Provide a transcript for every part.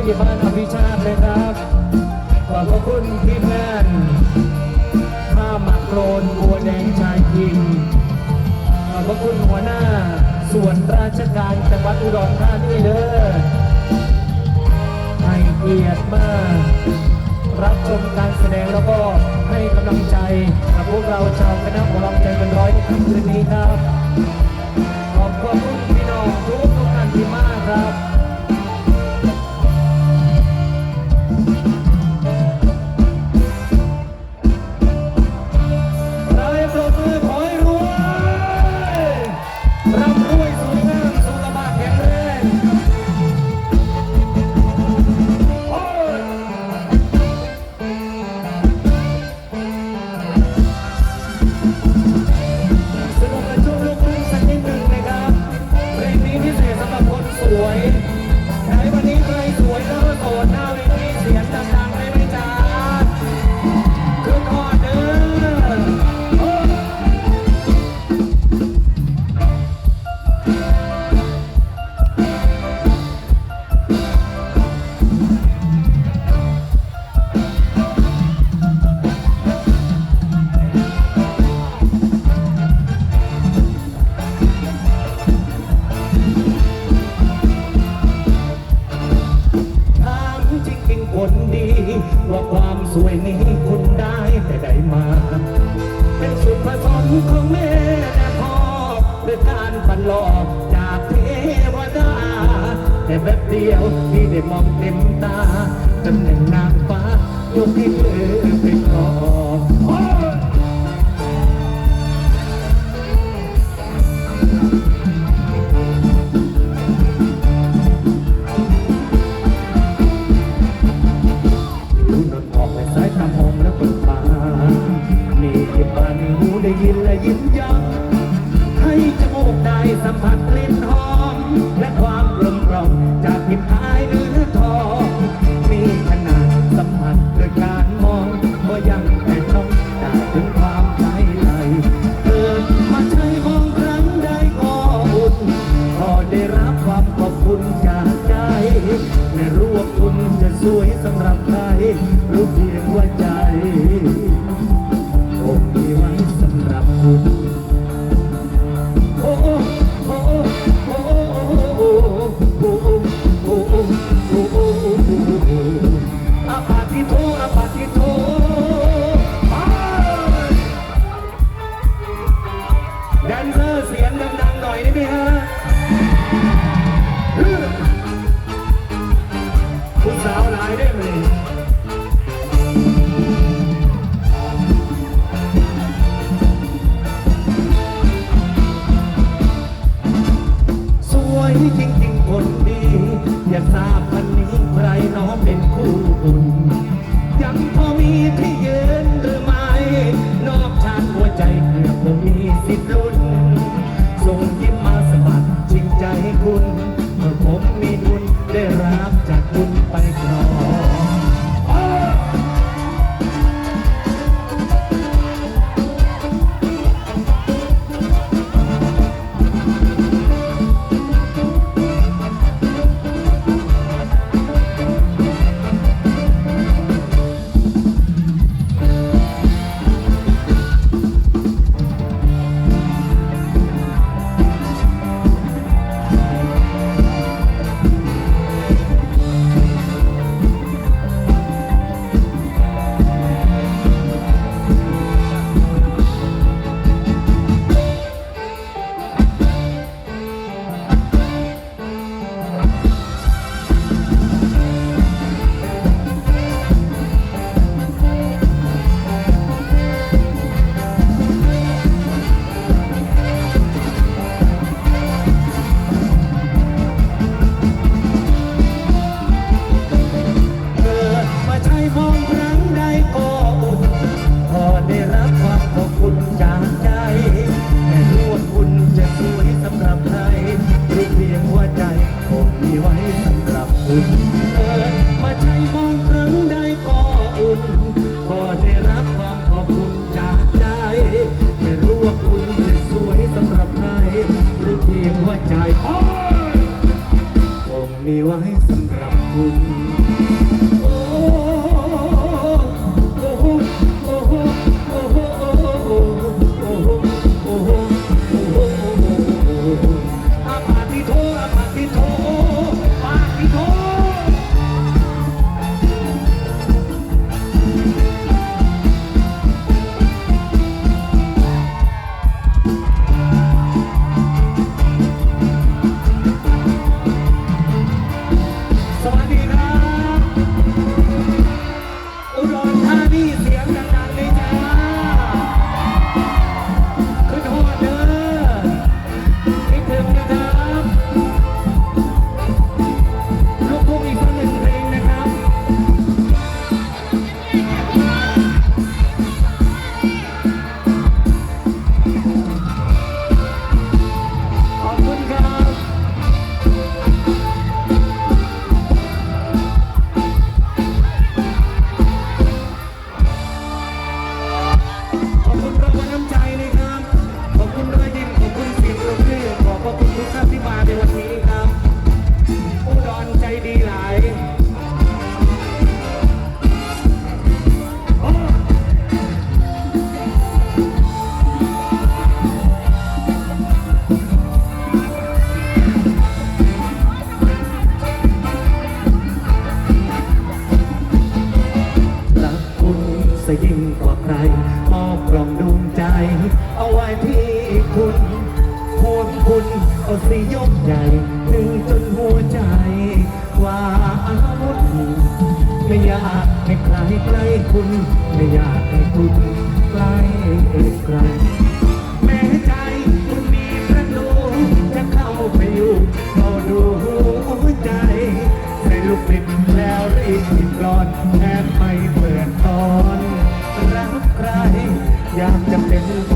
ผู้ใหญ่บ้านอภิชาติเลยครับ ขอบคุณพี่แม่นผ้าหมักโรนบัวแดงชายพิมขอบคุณหัวหน้า ส่วนราชการจังหวัดอุดรธานีเด้อให้เกียรติมาก รับชมการแสดงแล้วก็ให้กำลังใจกับพวกเราชาวคณะหมอลำใจเป็นร้อยในคืนนี้ครับ หูได้ยินและยิ้มย้มีไว้สำหรับคุณ ยามจำเป็น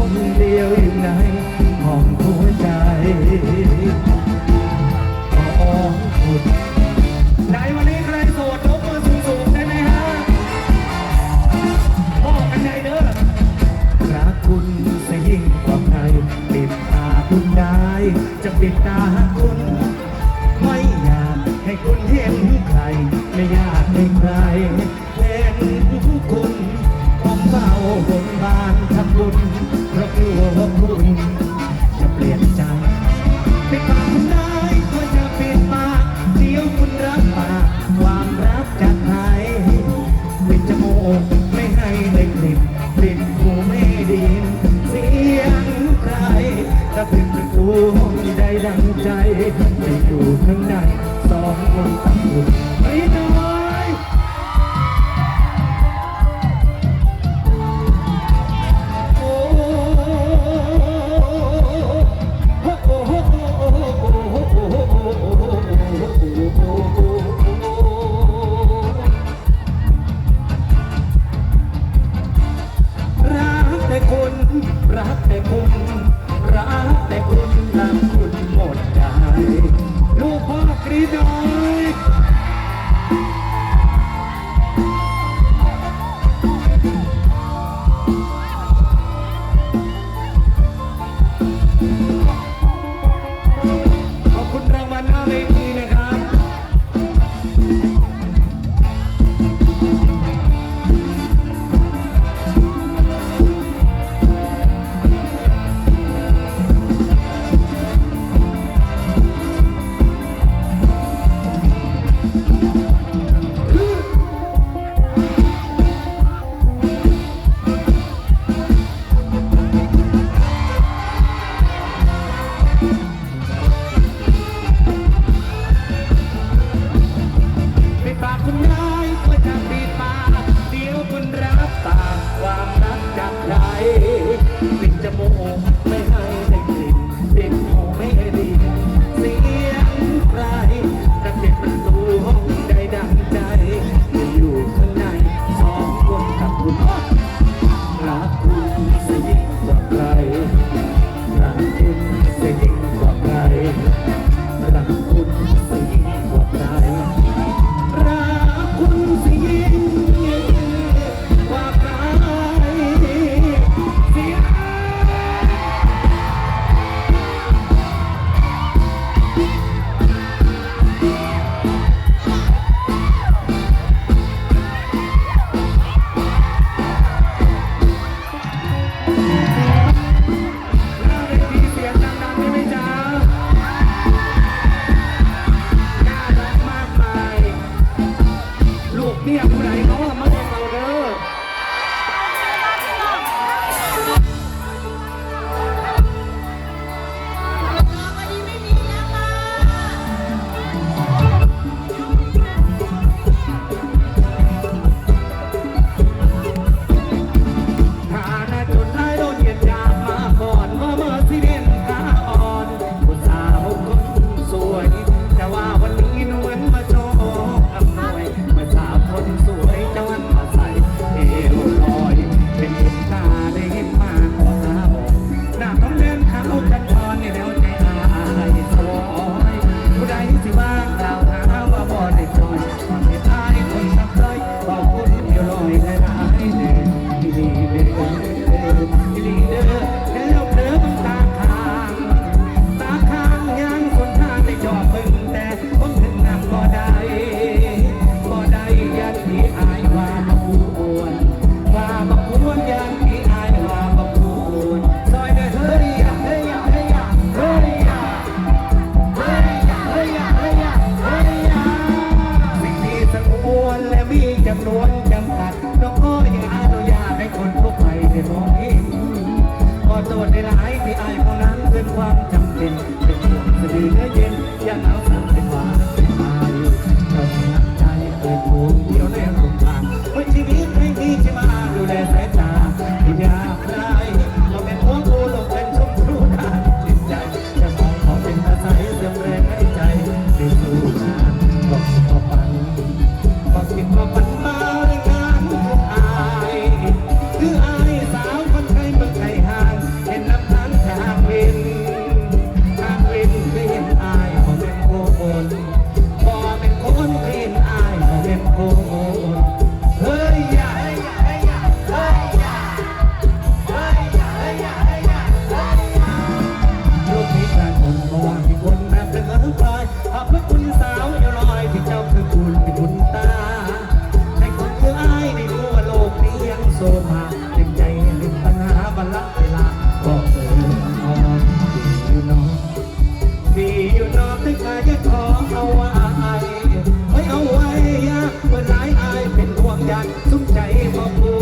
พระพู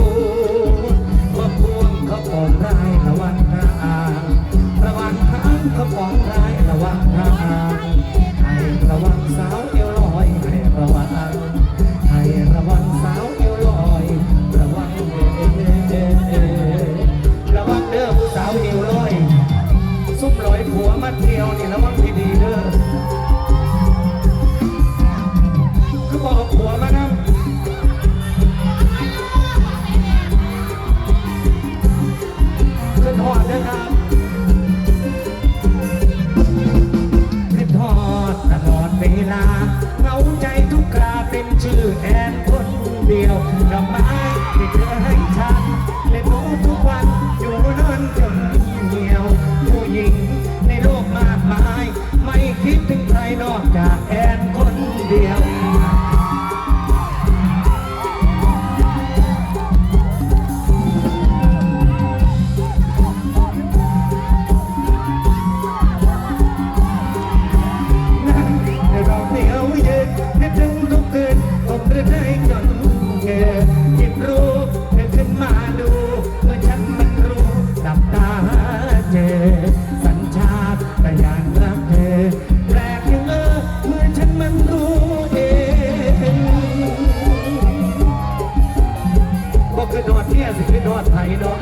นพระพวงพระผมได้ แทนคนเดียวทำไมไม่เคยให้ฉันเล่นรู้ทุกวันอยู่นั่นจน หยิบรูปเธอขึ้นมาดูเมื่อฉันมันรู้ดับตาเจอสัญชาตญาณรักเธอแปลกเออเมื่อฉันมันรู้เองบอคือดอเนี่ยสิคือดอไทยดอก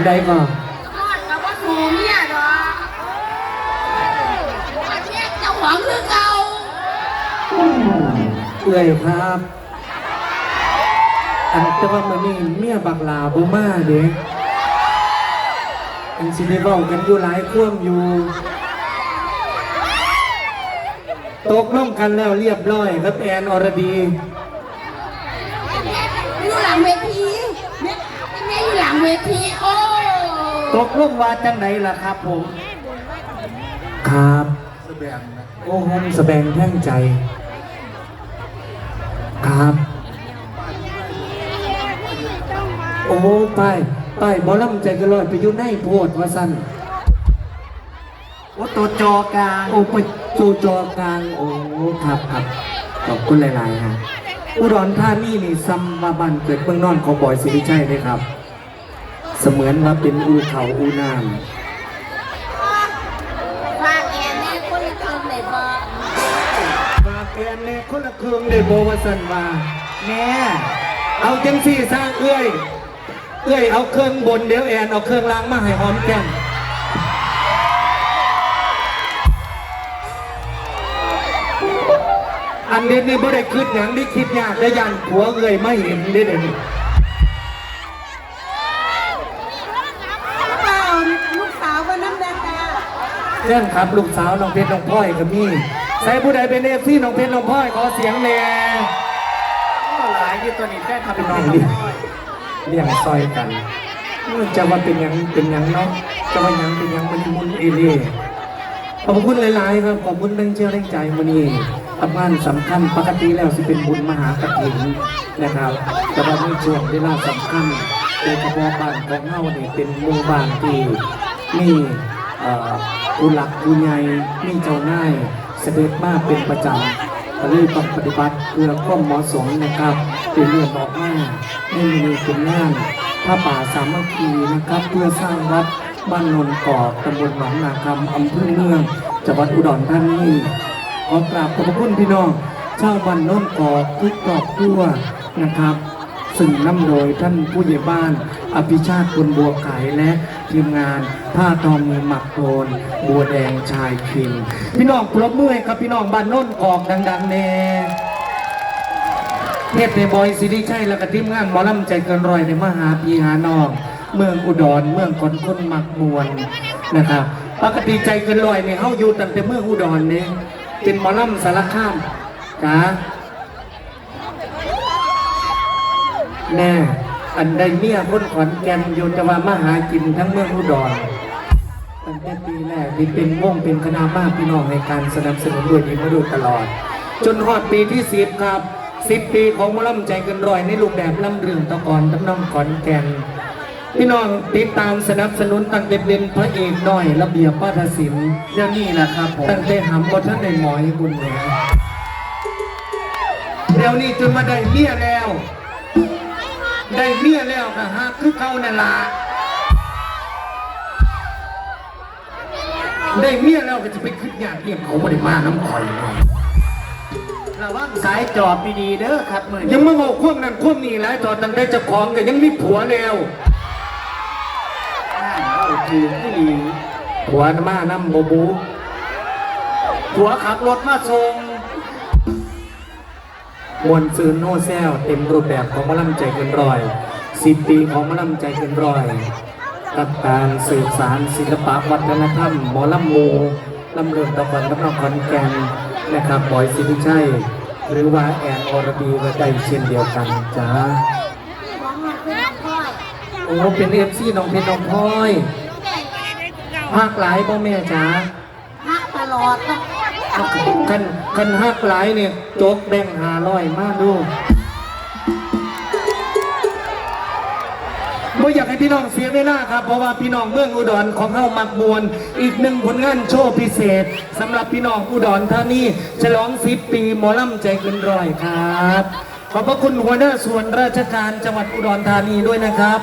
นใดก่อนทอดกับว่าสูงเนี่ยเหรออันเนี้ยเจ้าของคือเก่าเอื่อยครับอันแต่ว่ามันนี่เมียบักลาบ่มาเด้อันสิได้เว้ากันอยู่หลายควมอยู่ ตกลงกันแล้วเรียบร้อยครับแอนอรดี อยู่หลังเวทีแม่แม่อยู่หลังเวทีโอ้ ตกลงว่าจังไหนล่ะครับผม ครับโอ้โหสแบงแท่งใจ ครับ โอ้ไปไปบอลำใจกระลอยไปอยู่ในโพดว่าสั้นโอ้ตัวจอกลางโอ้ไปจูจอกลาง โอ้ครับครับขอบคุณหลาย ๆ ฮะอุดรธานีนี่ซัมมาบันเกิดเมืองนอนของบอยสิริชัยเลยครับ เสมือนว่าเป็นอูเขาอูน้ำฝากแอนแม่คนละคืนเลยบ่ฝากแอนเนี่ยคนละเครื่องเลยโบวาสันว่าแม่เอาจังสี่สร้างเอื้อย เอื้อยเอาเครื่องบนเดี๋ยวแอนเอาเครื่องล่างมาให้หอมแก้มอันนี้นี่บ่ได้คิดอย่างนี้คิดยากได้ยันผัวเอื้อยไม่เห็นได้เดี๋ยวนี้ เปล่าลูกสาวก็น้ำแดงจ้า เช่นครับลูกสาวน้องเพชรน้องพลอยกับมี่ใส่ผู้ใดเป็นเอฟซีน้องเพชรน้องพลอยขอเสียงแน่หลายที่ตัวนี้แค่ทำเป็นน้องเลี้ยงเลี้ยงซอยกันจะว่าเป็นยังเป็นยังเนาะจะว่ายังเป็นยังมันมุนเอเล่ขอบคุณหลายๆครับขอบคุณแรงเชื่อแรงใจมานี่ทำงานสำคัญปกติแล้วสิเป็นบุญมหากฐินนะครับ แต่ว่าในช่วงเวลาสำคัญโดยเฉพาะบ้านของเฮานี่เป็นหมู่บ้านที่มี อ่อผู้หลักผู้ใหญ่เจ้านายเสด็จมาเป็นประจำก็เลยต้องปฏิบัติเพื่อความเหมาะสมนะครับเป็นเรื่องออกมาในมีเป็นงานผ้าป่าสามัคคีนะครับ เพื่อสร้างวัดบ้านนนกอกตำบลหนองนาคำอำเภอเมืองจังหวัดอุดรธานีขอกราบขอบพระคุณพี่น้องชาวบ้านนนกอกทุกครอบครัวนะครับ ซึ่งนำโดยท่านผู้ใหญ่บ้าน อภิชาติคุณบัวไข่และทีมงานผ้าทอมือหมักโทนบัวแดงชายคิงพี่น้องปรบมือให้กับพี่น้องบ้านโน้นกอกดังๆแน่เทพในบอยสิริชัยและก็ทีมงานหมอลำใจเกินรอยในมหาพีหานองเมืองอุดรเมืองคนคนหมักมวลนะครับปกติใจเกินรอยเนี่ยเฮาอยู่ตั้งแต่เมืองอุดรเนี่ยเป็นหมอลำสารคามจ้า แน่ อันใดเมียคนขอนแก่นอยู่จะว่ามาหากินทั้งเมืองอุดรตั้งแต่ปีแรกที่เป็นวงเป็นคณะมาพี่น้องในการสนับสนุนด้วยดีมาโดยตลอด จนฮอดปีที่สิบครับสิบปีของมอลำใจกันรอยในรูปแบบลำเรื่องตะกอนตำน้องขอนแก่นพี่น้องติดตามสนับสนุนตั้งแต่เป็นพระเอกน้อยระเบียบวัฒนศิลป์เดี๋ยนี้นะครับผมตั้งแต่หำบนท่านในหมอยบุญแหวนเดี๋ยวนี้จนมาได้เมียแล้ว ได้เมียแล้วก็ฮะคือเขานั่นล่ะได้เมียแล้วก็จะไปขึ้นยากเลี้ยงเขาไม่ได้มาน้ำข่อยเลยระวังสายจอบดีๆเด้อครับมือยันี้งมาบอกควบนั้นควบนี้แล้วตอนตั้งแต่เจ้าของก็ยังมีผัวแล้วอ่าเอาคือผู้ดีผัวมาน้ำโบบูผัวขับรถมาส่ง มวลซืนโน่แซวเต็มรูปแบบของมะลำใจเกินร้อยสิบปีของมะลำใจเกินร้อยกับการสืบสารศิลปะวัฒนธรรมหมอลำมูลำเลินตะวันกับน้องขอนแก่นนะครับบอยสิริชัยหรือว่าแอนอรดีก็ได้เช่นเดียวกันจ้าของมันคือน้องพ่อยโอ้เป็นเอฟซีน้องเพชรน้องพลอยภาคหลายพ่อแม่จ้าฮักตลอดต้อง กันกันฮักหลายเนี่ยโจกแบ่งหาร้อยมากดูไม่อยากให้พี่น้องเสียเวลาครับ เพราะว่าพี่น้องเมืองอุดรของเฮามักมวลอีกหนึ่งผลงานโชว์พิเศษสำหรับพี่น้องอุดรธานีฉลองสิบปีหมอลำใจเกินร้อยครับ ขอบพระคุณหัวหน้าส่วนราชการจังหวัดอุดรธานีด้วยนะครับ